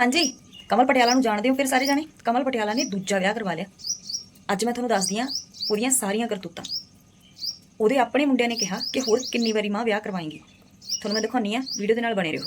ਹਾਂਜੀ, ਕਮਲ ਪਟਿਆਲਾ ਨੂੰ ਜਾਣਦੇ ਹੋ ਫਿਰ ਸਾਰੇ ਜਾਣੇ? ਕਮਲ ਪਟਿਆਲਾ ਨੇ ਦੂਜਾ ਵਿਆਹ ਕਰਵਾ ਲਿਆ। ਅੱਜ ਮੈਂ ਤੁਹਾਨੂੰ ਦੱਸਦੀ ਹਾਂ ਉਹਦੀਆਂ ਸਾਰੀਆਂ ਕਰਤੂਤਾਂ। ਉਹਦੇ ਆਪਣੇ ਮੁੰਡਿਆਂ ਨੇ ਕਿਹਾ ਕਿ ਹੋਰ ਕਿੰਨੀ ਵਾਰੀ ਮਾਂ ਵਿਆਹ ਕਰਵਾਏਗੀ। ਤੁਹਾਨੂੰ ਮੈਂ ਦਿਖਾਉਣੀ ਆ ਵੀਡੀਓ ਦੇ ਨਾਲ ਬਣੇ ਰਹੋ।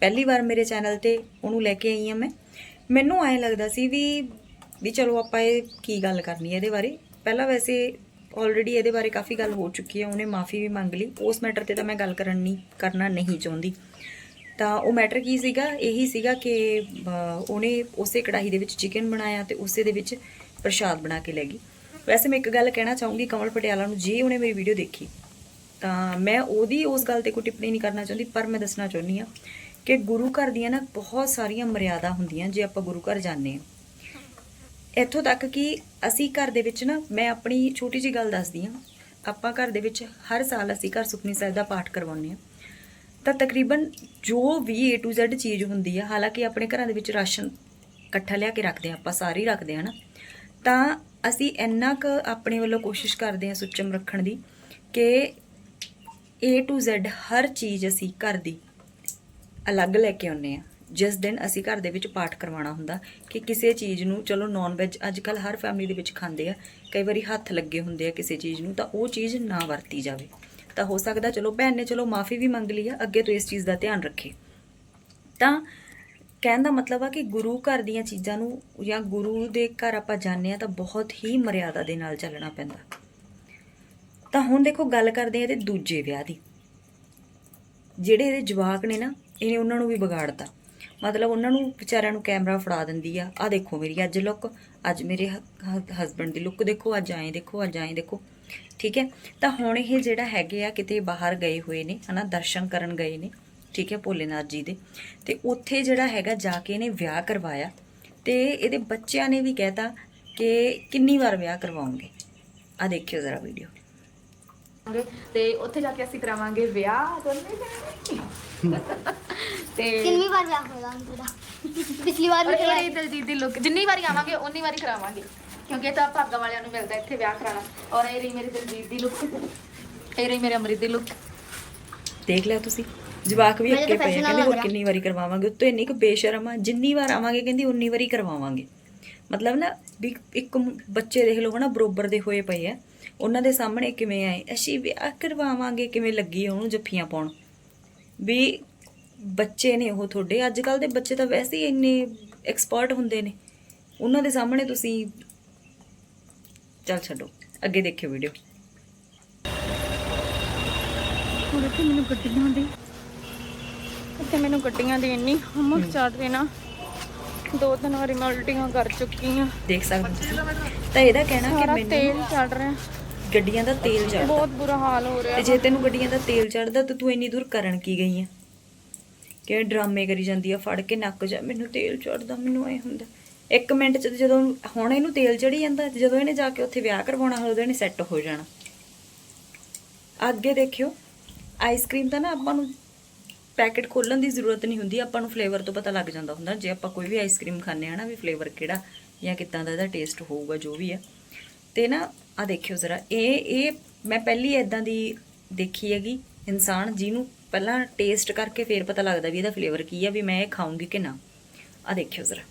ਪਹਿਲੀ ਵਾਰ ਮੇਰੇ ਚੈਨਲ ਤੇ ਉਹਨੂੰ ਲੈ ਕੇ ਆਈ ਆ ਮੈਂ। ਮੈਨੂੰ ਐਂ ਲੱਗਦਾ ਸੀ ਵੀ ਵੀ ਚਲੋ ਆਪਾਂ ਇਹ ਕੀ ਗੱਲ ਕਰਨੀ ਹੈ ਇਹਦੇ ਬਾਰੇ। ਪਹਿਲਾਂ ਵੈਸੇ ਆਲਰੇਡੀ ਇਹਦੇ ਬਾਰੇ ਕਾਫੀ ਗੱਲ ਹੋ ਚੁੱਕੀ ਹੈ, ਉਹਨੇ ਮਾਫੀ ਵੀ ਮੰਗ ਲਈ। ਉਸ ਮੈਟਰ ਤੇ ਤਾਂ ਮੈਂ ਗੱਲ ਕਰਨ ਨਹੀਂ, ਕਰਨਾ ਨਹੀਂ ਚਾਹੁੰਦੀ। ਤਾਂ ਉਹ ਮੈਟਰ ਕੀ ਸੀਗਾ? ਇਹੀ ਸੀਗਾ ਕਿ ਉਹਨੇ ਉਸੇ ਕੜਾਹੀ ਦੇ ਵਿੱਚ ਚਿਕਨ ਬਣਾਇਆ ਤੇ ਉਸੇ ਦੇ ਵਿੱਚ ਪ੍ਰਸ਼ਾਦ ਬਣਾ ਕੇ ਲੈ ਗਈ। ਵੈਸੇ ਮੈਂ ਇੱਕ ਗੱਲ ਕਹਿਣਾ ਚਾਹੂੰਗੀ, ਕਮਲ ਪਟਿਆਲਾ ਨੂੰ ਜੇ ਉਹਨੇ ਮੇਰੀ ਵੀਡੀਓ ਦੇਖੀ, ਤਾਂ ਮੈਂ ਉਹਦੀ ਉਸ ਗੱਲ ਤੇ ਕੋਈ ਟਿੱਪਣੀ ਨਹੀਂ ਕਰਨਾ ਚਾਹੁੰਦੀ, ਪਰ ਮੈਂ ਦੱਸਣਾ ਚਾਹੁੰਦੀ ਆ ਕਿ ਗੁਰੂ ਘਰ ਦੀਆਂ ਨਾ ਬਹੁਤ ਸਾਰੀਆਂ ਮਰਿਆਦਾ ਹੁੰਦੀਆਂ ਜੇ ਆਪਾਂ ਗੁਰੂ ਘਰ ਜਾਂਦੇ ਹਾਂ। ਇੱਥੋਂ ਤੱਕ ਕਿ ਅਸੀਂ ਘਰ ਦੇ ਵਿੱਚ ਨਾ, ਮੈਂ ਆਪਣੀ ਛੋਟੀ ਜੀ ਗੱਲ ਦੱਸਦੀ ਹਾਂ। ਆਪਾਂ ਘਰ ਦੇ ਵਿੱਚ ਹਰ ਸਾਲ ਅਸੀਂ ਘਰ ਸੁਖਨੀ ਸਾਹਿਬ ਦਾ ਪਾਠ ਕਰਵਾਉਂਦੇ ਹਾਂ। ਤਾਂ ਤਕਰੀਬਨ ਜੋ ਵੀ A to Z ਚੀਜ਼ ਹੁੰਦੀ ਆ, ਹਾਲਾਂਕਿ ਆਪਣੇ ਘਰਾਂ ਦੇ ਵਿੱਚ ਰਾਸ਼ਨ ਇਕੱਠਾ ਲਿਆ ਕੇ ਰੱਖਦੇ ਆ ਆਪਾਂ ਸਾਰੇ ਹੀ ਰੱਖਦੇ ਆ ਨਾ। ਤਾਂ ਅਸੀਂ ਇੰਨਾ ਕੁ ਆਪਣੇ ਵੱਲੋਂ ਕੋਸ਼ਿਸ਼ ਕਰਦੇ ਆ ਸੁੱਚਮ ਰੱਖਣ ਦੀ ਕਿ A to Z ਹਰ ਚੀਜ਼ ਅਸੀਂ ਘਰ ਦੀ ਅਲੱਗ ਲੈ ਕੇ ਆਉਂਦੇ ਆ ਜਿਸ ਦਿਨ ਅਸੀਂ ਘਰ ਦੇ ਵਿੱਚ ਪਾਠ ਕਰਵਾਉਣਾ ਹੁੰਦਾ ਕਿ ਕਿਸੇ ਚੀਜ਼ ਨੂੰ, ਚਲੋ ਨਾਨ ਵੈਜ ਅੱਜ ਕੱਲ ਹਰ ਫੈਮਿਲੀ ਦੇ ਵਿੱਚ ਖਾਂਦੇ ਆ, ਕਈ ਵਾਰੀ ਹੱਥ ਲੱਗੇ ਹੁੰਦੇ ਆ ਕਿਸੇ ਚੀਜ਼ ਨੂੰ, ਤਾਂ ਉਹ ਚੀਜ਼ ਨਾ ਵਰਤੀ ਜਾਵੇ। ਤਾਂ ਹੋ ਸਕਦਾ, ਚਲੋ ਭੈਣ ਨੇ ਚਲੋ ਮਾਫੀ ਵੀ ਮੰਗ ਲਈ ਆ, ਅੱਗੇ ਤੋਂ ਇਸ ਚੀਜ਼ ਦਾ ਧਿਆਨ ਰੱਖੇ। ਤਾਂ ਕਹਿਣ ਦਾ ਮਤਲਬ ਆ ਕਿ ਗੁਰੂ ਘਰ ਦੀਆਂ ਚੀਜ਼ਾਂ ਨੂੰ ਜਾਂ ਗੁਰੂ ਦੇ ਘਰ ਆਪਾਂ ਜਾਂਦੇ ਆ ਤਾਂ ਬਹੁਤ ਹੀ ਮਰਿਆਦਾ ਦੇ ਨਾਲ ਚੱਲਣਾ ਪੈਂਦਾ। ਤਾਂ ਹੁਣ ਦੇਖੋ ਗੱਲ ਕਰਦੇ ਆ ਇਹਦੇ ਦੂਜੇ ਵਿਆਹ ਦੀ। ਜਿਹੜੇ ਇਹਦੇ ਜਵਾਕ ਨੇ ਨਾ, ਇਹਨੇ ਉਹਨਾਂ ਨੂੰ ਵੀ ਵਿਗਾੜਤਾ। ਮਤਲਬ ਉਹਨਾਂ ਨੂੰ ਵਿਚਾਰਿਆਂ ਨੂੰ ਕੈਮਰਾ ਫੜਾ ਦਿੰਦੀ ਆ ਆ ਦੇਖੋ ਮੇਰੀ ਅੱਜ ਲੁੱਕ ਅੱਜ ਮੇਰੇ ਹਸਬੰਡ ਦੀ ਲੁੱਕ ਦੇਖੋ, ਅੱਜ ਆਏ ਦੇਖੋ, ਅੱਜ ਆਏ ਦੇਖੋ। ਠੀਕ ਹੈ? ਤਾਂ ਹੁਣ ਇਹ ਜਿਹੜਾ ਹੈਗੇ ਆ ਕਿਤੇ ਬਾਹਰ ਗਏ ਹੋਏ ਨੇ, ਹਨਾ, ਦਰਸ਼ਨ ਕਰਨ ਗਏ ਨੇ, ਠੀਕ ਹੈ, ਭੋਲੇਨਾਥ ਜੀ ਦੇ। ਤੇ ਉੱਥੇ ਜਿਹੜਾ ਹੈਗਾ ਜਾ ਕੇ ਇਹਨੇ ਵਿਆਹ ਕਰਵਾਇਆ। ਤੇ ਇਹਦੇ ਬੱਚਿਆਂ ਨੇ ਵੀ ਕਹਿਤਾ ਕਿ ਕਿੰਨੀ ਵਾਰ ਵਿਆਹ ਕਰਵਾਉਂਗੇ? ਆ ਦੇਖਿਓ ਜ਼ਰਾ ਵੀਡੀਓ ਕਰਾਂਗੇ ਤੇ ਉੱਥੇ ਜਾ ਕੇ ਅਸੀਂ ਕਰਾਵਾਂਗੇ ਵਿਆਹ। ਦੋਨੇ। ਤੇ ਕਿੰਨੀ ਵਾਰ ਵਿਆਹ ਹੁਣ ਤੁਹਾਡਾ ਪਿਛਲੀ ਵਾਰ ਔਰ ਵੀ ਇਹ ਹੋਇਆ ਰਹੀ ਦਲਜੀਤ ਦੀ ਲੁੱਕ ਜਿੰਨੀ ਵਾਰੀ ਆਵਾਂਗੇ ਉਨੀ ਵਾਰੀ ਕਰਾਵਾਂਗੇ। ਕਿਉਂਕਿ ਇਹ ਤਾਂ ਭਾਗਾਂ ਵਾਲਿਆਂ ਨੂੰ ਮਿਲਦਾ ਇੱਥੇ ਵਿਆਹ ਕਰਾਉਣਾ। ਔਰ ਇਹ ਰਹੀ ਮੇਰੀ ਦਲਜੀਤ ਦੀ ਲੁੱਕ ਇਹ ਰਹੀ ਮੇਰੇ ਅਮਰਿਤ ਦੀ ਲੁੱਕ ਦੇਖ ਲਿਆ ਤੁਸੀਂ। ਜਵਾਕ ਵੀ ਅੱਕੇ ਤਾਂ ਪਏ ਆ, ਕਹਿੰਦੇ ਹੋਰ ਲੱਗ। ਕਿੰਨੀ ਵਾਰੀ ਕਰਵਾਵਾਂਗੇ? ਉੱਤੋਂ ਇੰਨੀ ਕੁ ਬੇਸ਼ਰਮ ਆ ਜਿੰਨੀ ਵਾਰ ਆਵਾਂਗੇ ਕਹਿੰਦੀ ਉਨੀ ਵਾਰੀ ਕਰਵਾਵਾਂਗੇ। ਮਤਲਬ ਨਾ ਵੀ ਇੱਕ ਮ- ਬੱਚੇ ਦੇਖ ਲਓ ਹਨਾ ਬਰੋਬਰ ਦੇ ਹੋਏ ਪਏ ਆ। ਉਹਨਾਂ ਦੇ ਸਾਹਮਣੇ ਕਿਵੇਂ ਆਏ? ਅਸੀਂ ਵਿਆਹ ਕਰਵਾਵਾਂਗੇ ਕਿਵੇਂ ਲੱਗੀ ਉਹਨੂੰ ਜੱਫੀਆਂ ਪਾਉਣ। ਵੀ ਬੱਚੇ ਨੇ ਉਹ ਤੁਹਾਡੇ ਅੱਜ ਕੱਲ ਦੇ ਬੱਚੇ ਤਾਂ ਵੈਸੇ ਹੀ ਇੰਨੇ ਐਕਸਪਰਟ ਹੁੰਦੇ ਨੇ। ਉਹਨਾਂ ਦੇ ਸਾਹਮਣੇ ਤੁਸੀਂ ਚੱਲ ਛੱਡੋ ਅੱਗੇ ਦੇਖਿਓ ਵੀਡੀਓ ਹੁਣ ਇੱਥੇ ਮੈਨੂੰ ਗੱਡੀਆਂ ਦੀ। ਇੱਥੇ ਮੈਨੂੰ ਗੱਡੀਆਂ ਦੀ ਇੰਨੀ ਹਮਕ ਚੜ ਰਹੀ ਨਾ ਦੋ ਤਿੰਨ ਵਾਰੀ ਮੈਂ ਉਲਟੀਆਂ ਕਰ ਚੁੱਕੀ ਆ। ਦੇਖ ਸਕਦੇ ਹੋ ਤਾਂ ਇਹਦਾ ਕਹਿਣਾ ਕਿ ਸਾਰਾ ਮੈਨੂੰ ਤੇਲ ਚੜ ਰਿਹਾ। ਗੱਡੀਆਂ ਦਾ ਤੇਲ ਚੜਦਾ ਬਹੁਤ ਬੁਰਾ ਹਾਲ ਹੋ ਰਿਹਾ। ਤੇ ਜੇ ਤੈਨੂੰ ਗੱਡੀਆਂ ਦਾ ਤੇਲ ਚੜਦਾ ਤਾਂ ਤੂੰ ਇੰਨੀ ਦੂਰ ਕਰਨ ਕੀ ਗਈ ਆ? ਕਿਵੇਂ ਡਰਾਮੇ ਕਰੀ ਜਾਂਦੀ ਆ ਫੜ ਕੇ ਨੱਕ ਜਾ ਮੈਨੂੰ ਤੇਲ ਚੜਦਾ ਮੈਨੂੰ ਐ ਹੁੰਦਾ। ਇੱਕ ਮਿੰਟ ਚ ਜਦੋਂ ਹੁਣ ਇਹਨੂੰ ਤੇਲ ਚੜੀ ਜਾਂਦਾ ਜਦੋਂ ਇਹਨੇ ਜਾ ਕੇ ਉੱਥੇ ਵਿਆਹ ਕਰਵਾਉਣਾ ਹੋਵੇ ਇਹਨੇ ਸੈੱਟ ਹੋ ਜਾਣਾ। ਅੱਗੇ ਦੇਖਿਓ ਆਈਸਕ੍ਰੀਮ ਤਾਂ ਨਾ ਆਪਾਂ ਨੂੰ ਪੈਕੇਟ ਖੋਲਣ ਦੀ ਜ਼ਰੂਰਤ ਨਹੀਂ ਹੁੰਦੀ ਆਪਾਂ ਨੂੰ ਫਲੇਵਰ ਤੋਂ ਪਤਾ ਲੱਗ ਜਾਂਦਾ ਹੁੰਦਾ। ਜੇ ਆਪਾਂ ਕੋਈ ਵੀ ਆਈਸਕ੍ਰੀਮ ਖਾਂਦੇ ਆ ਨਾ ਵੀ ਫਲੇਵਰ ਕਿਹੜਾ ਜਾਂ ਕਿੱਦਾਂ ਦਾ ਇਹਦਾ ਟੇਸਟ ਹੋਊਗਾ ਜੋ ਵੀ ਆ। ਤੇ ਨਾ ਆ ਦੇਖਿਓ ਜ਼ਰਾ। ਇਹ ਇਹ ਮੈਂ ਪਹਿਲੀ ਇਦਾਂ ਦੀ ਦੇਖੀ ਹੈਗੀ ਇਨਸਾਨ ਜਿਹਨੂੰ ਪਹਿਲਾਂ ਟੇਸਟ ਕਰਕੇ ਫੇਰ ਪਤਾ ਲੱਗਦਾ ਵੀ ਇਹਦਾ ਫਲੇਵਰ ਕੀ ਆ ਵੀ ਮੈਂ ਇਹ ਖਾਊਂਗੀ ਕਿ ਨਾ। ਆ ਦੇਖਿਓ ਜ਼ਰਾ।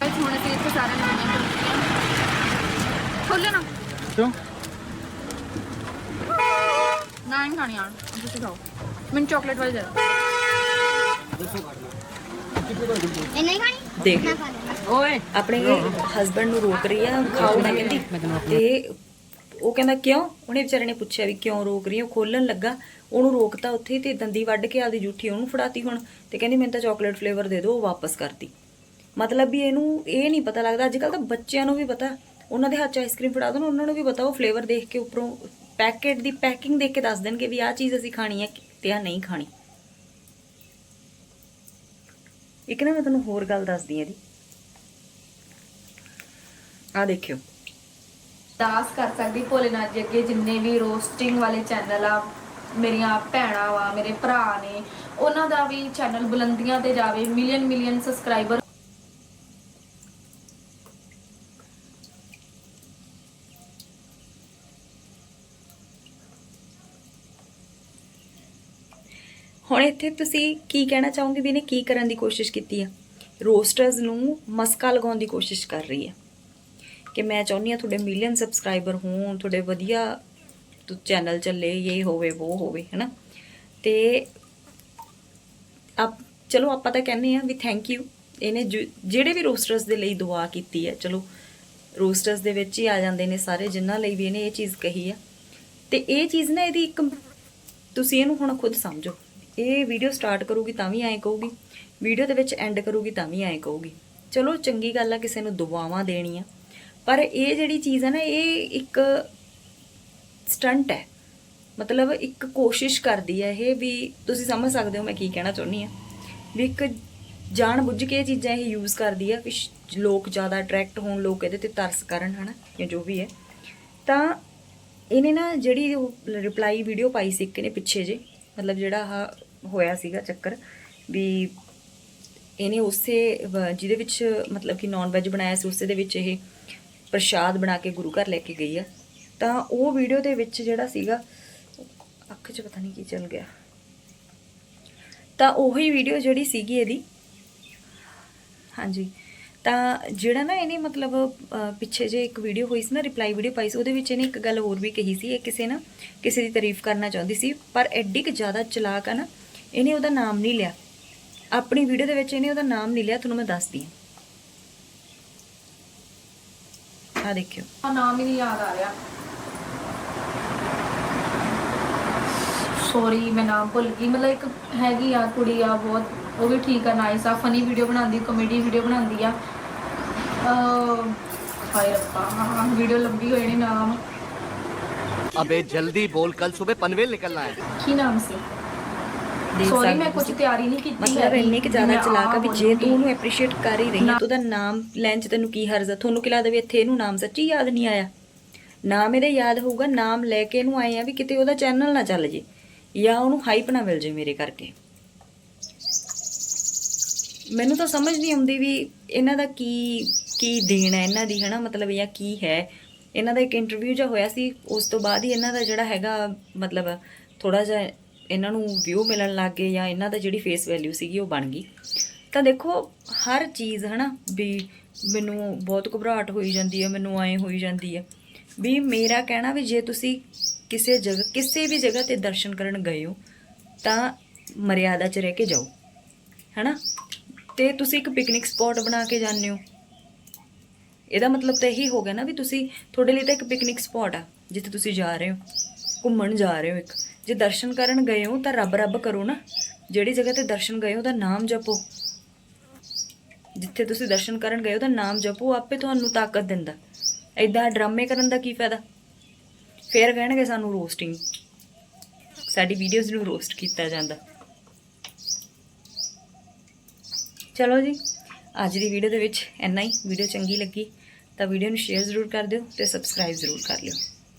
ਅੱਜ ਹੁਣ ਅਸੀਂ ਇੱਥੇ ਸਾਰਿਆਂ ਨੇ ਖੋਲੋ ਨਾ। ਕਿਉਂ? ਨਾ ਨਹੀਂ ਖਾਣੀ ਯਾਰ ਤੁਸੀਂ ਖਾਓ। ਮੈਨੂੰ ਚਾਕਲੇਟ ਵਾਲੀ ਦੇ ਦਿਓ। ਇਹ ਨਹੀਂ ਖਾਣੀ? ਦੇਖ ਓਏ ਆਪਣੇ ਹਸਬੰਡ ਨੂੰ ਰੋਕ ਰਹੀ ਆ ਖਾਓ ਨਾ ਕਹਿੰਦੀ। ਤੇ ਉਹ ਕਹਿੰਦਾ ਕਿਉਂ? ਉਹਨੇ ਵਿਚਾਰੇ ਨੇ ਪੁੱਛਿਆ ਵੀ ਕਿਉਂ ਰੋਕ ਰਹੀ ਆ ਉਹ ਖੋਲਣ ਲੱਗਾ। ਉਹਨੂੰ ਰੋਕਤਾ ਉੱਥੇ ਹੀ ਤੇ ਦੰਦੀ ਵੱਢ ਕੇ ਆਪਦੀ ਜੂਠੀ ਉਹਨੂੰ ਫੜਾਤੀ ਹੁਣ। ਤੇ ਕਹਿੰਦੀ ਮੈਨੂੰ ਤਾਂ ਚਾਕਲੇਟ ਫਲੇਵਰ ਦੇ ਦਿਓ ਉਹ ਵਾਪਸ ਕਰਤੀ। ਮਤਲਬ ਵੀ ਇਹਨੂੰ ਇਹ ਨਹੀਂ ਪਤਾ ਲੱਗਦਾ। ਅੱਜ ਕੱਲ ਤਾਂ ਬੱਚਿਆਂ ਨੂੰ ਵੀ ਪਤਾ। ਉਹਨਾਂ ਦੇ ਹੱਥ 'ਚ ਆਈਸਕ੍ਰੀਮ ਫੜਾ ਦੋ ਨਾ ਉਹਨਾਂ ਨੂੰ ਵੀ ਪਤਾ ਉਹ ਫਲੇਵਰ ਦੇਖ ਕੇ ਉੱਪਰੋਂ ਪੈਕੇਟ ਦੀ ਪੈਕਿੰਗ ਦੇਖ ਕੇ ਦੱਸ ਦੇਣਗੇ ਵੀ ਆਹ ਚੀਜ਼ ਅਸੀਂ ਖਾਣੀ ਹੈ ਤੇ ਆਹ ਨਹੀਂ ਖਾਣੀ। ਇੱਕ ਨਾ ਮੈਂ ਤੁਹਾਨੂੰ ਹੋਰ ਗੱਲ ਦੱਸਦੀ ਹਾਂ ਇਹਦੀ। ਆ ਦੇਖਿਓ। ਦਾਸ ਕਰ ਸਕਦੀ ਭੋਲੇਨਾਥ ਜੀ ਅੱਗੇ ਜਿੰਨੇ ਵੀ ਰੋਸਟਿੰਗ ਵਾਲੇ ਚੈਨਲ ਆ ਮੇਰੀਆਂ ਭੈਣਾਂ ਵਾ ਮੇਰੇ ਭਰਾ ਨੇ ਉਹਨਾਂ ਦਾ ਵੀ ਚੈਨਲ ਬੁਲੰਦੀਆਂ ਤੇ ਜਾਵੇ ਮਿਲੀਅਨ ਮਿਲੀਅਨ ਸਬਸਕ੍ਰਾਈਬਰ ਹੁਣ ਇੱਥੇ ਤੁਸੀਂ ਕੀ ਕਹਿਣਾ ਚਾਹੋਗੇ ਵੀ ਇਹਨੇ ਕੀ ਕਰਨ ਦੀ ਕੋਸ਼ਿਸ਼ ਕੀਤੀ ਆ? ਰੋਸਟਰਸ ਨੂੰ ਮਸਕਾ ਲਗਾਉਣ ਦੀ ਕੋਸ਼ਿਸ਼ ਕਰ ਰਹੀ ਹੈ ਕਿ ਮੈਂ ਚਾਹੁੰਦੀ ਆ ਤੁਹਾਡੇ ਮਿਲੀਅਨ ਸਬਸਕ੍ਰਾਈਬਰ ਹੋਣ, ਤੁਹਾਡੇ ਵਧੀਆ ਚੈਨਲ ਚੱਲੇ, ਇਹ ਹੋਵੇ, ਉਹ ਹੋਵੇ, ਹੈਨਾ? ਤੇ ਆਪ, ਚਲੋ ਆਪਾਂ ਤਾਂ ਕਹਿੰਦੇ ਆ ਵੀ ਥੈਂਕ ਯੂ ਇਹਨੇ ਜੋ- ਜਿਹੜੇ ਵੀ ਰੋਸਟਰਸ ਦੇ ਲਈ ਦੁਆ ਕੀਤੀ ਹੈ, ਚਲੋ ਰੋਸਟਰਸ ਦੇ ਵਿੱਚ ਹੀ ਆ ਜਾਂਦੇ ਨੇ ਸਾਰੇ, ਜਿਨ੍ਹਾਂ ਲਈ ਵੀ ਇਹਨੇ ਇਹ ਚੀਜ਼ ਕਹੀ ਆ। ਤੇ ਇਹ ਚੀਜ਼ ਨਾ ਇਹਦੀ ਇੱਕ, ਤੁਸੀਂ ਇਹਨੂੰ ਹੁਣ ਖੁਦ ਸਮਝੋ। ਇਹ ਵੀਡੀਓ ਸਟਾਰਟ ਕਰੂਗੀ ਤਾਂ ਵੀ ਐਂ ਕਹੂਗੀ ਵੀਡੀਓ ਦੇ ਵਿੱਚ ਐਂਡ ਕਰੂਗੀ ਤਾਂ ਵੀ ਐਂ ਕਹੂਗੀ। ਚਲੋ, ਚੰਗੀ ਗੱਲ ਆ, ਕਿਸੇ ਨੂੰ ਦੁਆਵਾਂ ਦੇਣੀਆਂ। ਪਰ ਇਹ ਜਿਹੜੀ ਚੀਜ਼ ਹੈ ਨਾ, ਇਹ ਇੱਕ ਸਟੰਟ ਹੈ। ਮਤਲਬ ਇੱਕ ਕੋਸ਼ਿਸ਼ ਕਰਦੀ ਹੈ ਇਹ ਵੀ ਤੁਸੀਂ ਸਮਝ ਸਕਦੇ ਹੋ ਮੈਂ ਕੀ ਕਹਿਣਾ ਚਾਹੁੰਦੀ ਆ ਵੀ ਇੱਕ ਜਾਣ ਬੁੱਝ ਕੇ ਇਹ ਚੀਜ਼ਾਂ ਇਹ ਯੂਜ਼ ਕਰਦੀ ਆ ਕਿ ਲੋਕ ਜ਼ਿਆਦਾ ਅਟਰੈਕਟ ਹੋਣ, ਲੋਕ ਇਹਦੇ ਤੇ ਤਰਸ ਕਰਨ, ਹਨਾ, ਜਾਂ ਜੋ ਵੀ ਹੈ। ਤਾਂ ਇਹਨੇ ਨਾ ਜਿਹੜੀ ਰਿਪਲਾਈ ਵੀਡੀਓ ਪਾਈ ਸੀ ਇੱਕ ਨੇ ਪਿੱਛੇ ਜੇ ਮਤਲਬ ਜਿਹੜਾ ਆਹ ਹੋਇਆ ਸੀਗਾ ਚੱਕਰ, ਵੀ ਇਹਨੇ ਉਸੇ ਜਿਹਦੇ ਵਿੱਚ ਮਤਲਬ ਕਿ ਨਾਨ ਵੈਜ ਬਣਾਇਆ ਸੀ, ਉਸੇ ਦੇ ਵਿੱਚ ਇਹ ਪ੍ਰਸ਼ਾਦ ਬਣਾ ਕੇ ਗੁਰੂ ਘਰ ਲੈ ਕੇ ਗਈ ਆ, ਤਾਂ ਉਹ ਵੀਡੀਓ ਦੇ ਵਿੱਚ ਜਿਹੜਾ ਸੀਗਾ, ਅੱਖ 'ਚ ਪਤਾ ਨਹੀਂ ਕੀ ਚੱਲ ਗਿਆ। ਤਾਂ ਉਹੀ ਵੀਡੀਓ ਜਿਹੜੀ ਸੀਗੀ ਇਹਦੀ, ਹਾਂਜੀ, ਤਾਂ ਜਿਹੜਾ ਨਾ ਇਹਨੇ ਮਤਲਬ ਪਿੱਛੇ ਜੇ ਇੱਕ ਵੀਡੀਓ ਹੋਈ ਸੀ ਨਾ ਰਿਪਲਾਈ ਵੀਡੀਓ ਪਾਈ ਸੀ, ਉਹਦੇ ਵਿੱਚ ਇਹਨੇ ਇੱਕ ਗੱਲ ਹੋਰ ਵੀ ਕਹੀ ਸੀ, ਇਹ ਕਿਸੇ ਨਾ ਕਿਸੇ ਦੀ ਤਾਰੀਫ ਕਰਨਾ ਚਾਹੁੰਦੀ ਸੀ, ਪਰ ਐਡੀ ਕਿ ਜ਼ਿਆਦਾ ਚਲਾਕ ਆ ਨਾ, ਇਹਨੇ ਉਹਦਾ ਨਾਮ ਨਹੀਂ ਲਿਆ। ਆਪਣੀ ਵੀਡੀਓ ਦੇ ਵਿੱਚ ਇਹਨੇ ਉਹਦਾ ਨਾਮ ਨਹੀਂ ਲਿਆ, ਤੁਹਾਨੂੰ ਮੈਂ ਦੱਸਦੀ ਹਾਂ। ਆ ਦੇਖਿਓ ਆ ਨਾਮ ਹੀ ਨਹੀਂ ਯਾਦ ਆ ਰਿਹਾ ਸੌਰੀ ਮੈਂ ਨਾਮ ਭੁੱਲ ਗਈ ਮਤਲਬ ਇੱਕ ਹੈਗੀ ਆ ਕੁੜੀ ਆ ਬਹੁਤ ਉਹ ਵੀ ਠੀਕ ਆ ਨਾਈਸ ਆ ਫਨੀ ਵੀਡੀਓ ਬਣਾਉਂਦੀ ਕਮੇਡੀ ਵੀਡੀਓ ਬਣਾਉਂਦੀ ਆ ਹਾਏ ਰੱਬਾ ਵੀਡੀਓ ਲੰਬੀ ਹੋਈ ਨਹੀਂ ਨਾਮ ਅਬੇ ਜਲਦੀ ਬੋਲ ਕੱਲ ਸਵੇਰ ਪਨਵੇਲ ਨਿਕਲਣਾ ਹੈ ਕੀ ਨਾਮ ਸੀ ਦੇਖ ਸੌਰੀ ਮੈਂ ਕੁਝ। ਤਿਆਰੀ ਨਹੀਂ ਕੀਤੀ ਮਤਲਬ। ਇੰਨੀ ਕਿ ਜ਼ਿਆਦਾ ਚਲਾਕ ਆ ਵੀ ਜੇ ਤੂੰ। ਉਹਨੂੰ ਐਪਰੀਸ਼ੀਏਟ ਕਰ ਹੀ ਰਹੀ ਹੈ ਤਾਂ ਉਹਦਾ ਨਾਮ ਲੈਣ ਚ ਤੈਨੂੰ ਕੀ ਹਰਜ਼ ਆ ਤੁਹਾਨੂੰ ਕਿ ਲੱਗਦਾ ਵੀ ਇੱਥੇ ਇਹਨੂੰ ਨਾਮ ਸੱਚੀ ਯਾਦ ਨਹੀਂ ਆਇਆ ਨਾਮ ਇਹਦੇ ਯਾਦ ਹੋਊਗਾ ਨਾਮ ਲੈ ਕੇ ਇਹਨੂੰ ਆਏ ਆ ਵੀ ਕਿਤੇ ਉਹਦਾ ਚੈਨਲ ਨਾ ਚੱਲ ਜੇ ਜਾਂ ਉਹਨੂੰ ਹਾਈਪ ਨਾ ਮਿਲ ਜੇ ਮੇਰੇ ਕਰਕੇ ਮੈਨੂੰ ਤਾਂ ਸਮਝ ਨਹੀਂ ਆਉਂਦੀ ਵੀ ਇਹਨਾਂ ਦਾ ਕੀ ਕੀ ਦੇਣ ਇਹਨਾਂ ਦੀ ਹਨਾ ਮਤਲਬ ਜਾਂ ਕੀ ਹੈ ਇਹਨਾਂ ਦਾ ਇੱਕ ਇੰਟਰਵਿਊ ਜਿਹਾ ਹੋਇਆ ਸੀ ਉਸ ਤੋਂ ਬਾਅਦ ਹੀ ਇਹਨਾਂ ਦਾ ਜਿਹੜਾ ਹੈਗਾ ਮਤਲਬ ਥੋੜਾ ਜਿਹਾ ਇਹਨਾਂ ਨੂੰ ਵਿਊ ਮਿਲਣ ਲੱਗ ਗਏ ਜਾਂ ਇਹਨਾਂ ਦਾ ਜਿਹੜੀ ਫੇਸ ਵੈਲਿਊ ਸੀਗੀ ਉਹ ਬਣ ਗਈ। ਤਾਂ ਦੇਖੋ, ਹਰ ਚੀਜ਼ ਹਨਾ ਵੀ ਮੈਨੂੰ ਬਹੁਤ ਘਬਰਾਹਟ ਹੋਈ ਜਾਂਦੀ ਹੈ, ਮੈਨੂੰ ਐਂ ਹੋਈ ਜਾਂਦੀ ਹੈ। ਵੀ ਮੇਰਾ ਕਹਿਣਾ ਵੀ ਜੇ ਤੁਸੀਂ ਕਿਸੇ ਜਗ੍ਹਾ, ਕਿਸੇ ਵੀ ਜਗ੍ਹਾ ਤੇ ਦਰਸ਼ਨ ਕਰਨ ਗਏ ਹੋ, ਤਾਂ ਮਰਿਆਦਾ 'ਚ ਰਹਿ ਕੇ ਜਾਓ, ਹਨਾ? ਤੇ ਤੁਸੀਂ ਇੱਕ ਪਿਕਨਿਕ ਸਪੌਟ ਬਣਾ ਕੇ ਜਾਂਦੇ ਹੋ। ਇਹਦਾ ਮਤਲਬ ਤਾਂ ਇਹੀ ਹੋ ਗਿਆ ਨਾ ਵੀ ਤੁਸੀਂ, ਤੁਹਾਡੇ ਲਈ ਤਾਂ ਇੱਕ ਪਿਕਨਿਕ ਸਪੌਟ ਆ, ਜਿੱਥੇ ਤੁਸੀਂ ਜਾ ਰਹੇ ਹੋ। ਘੁੰਮਣ ਜਾ ਰਹੇ ਹੋ ਇੱਕ। ਜੇ ਦਰਸ਼ਨ ਕਰਨ ਗਏ ਹੋ ਤਾਂ ਰੱਬ ਰੱਬ ਕਰੋ ਨਾ। ਜਿਹੜੀ ਜਗ੍ਹਾ ਤੇ ਦਰਸ਼ਨ ਗਏ ਹੋ ਤਾਂ ਨਾਮ ਜਪੋ। ਜਿੱਥੇ ਤੁਸੀਂ ਦਰਸ਼ਨ ਕਰਨ ਗਏ ਹੋ ਤਾਂ ਨਾਮ ਜਪੋ ਆਪੇ ਤੁਹਾਨੂੰ ਤਾਕਤ ਦਿੰਦਾ। ਐਦਾਂ ਡਰਾਮੇ ਕਰਨ ਦਾ ਕੀ ਫਾਇਦਾ? ਫੇਰ ਕਹਿਣਗੇ ਸਾਨੂੰ ਰੋਸਟਿੰਗ ਸਾਡੀ ਵੀਡੀਓਜ਼ ਨੂੰ ਰੋਸਟ ਕੀਤਾ ਜਾਂਦਾ। ਚਲੋ ਜੀ, ਅੱਜ ਦੀ ਵੀਡੀਓ ਦੇ ਵਿੱਚ ਇੰਨਾ ਹੀ। ਵੀਡੀਓ ਚੰਗੀ ਲੱਗੀ ਤਾਂ ਵੀਡੀਓ ਨੂੰ ਸ਼ੇਅਰ ਜ਼ਰੂਰ ਕਰ ਦਿਓ ਤੇ ਸਬਸਕ੍ਰਾਈਬ ਜ਼ਰੂਰ ਕਰ ਲਿਓ।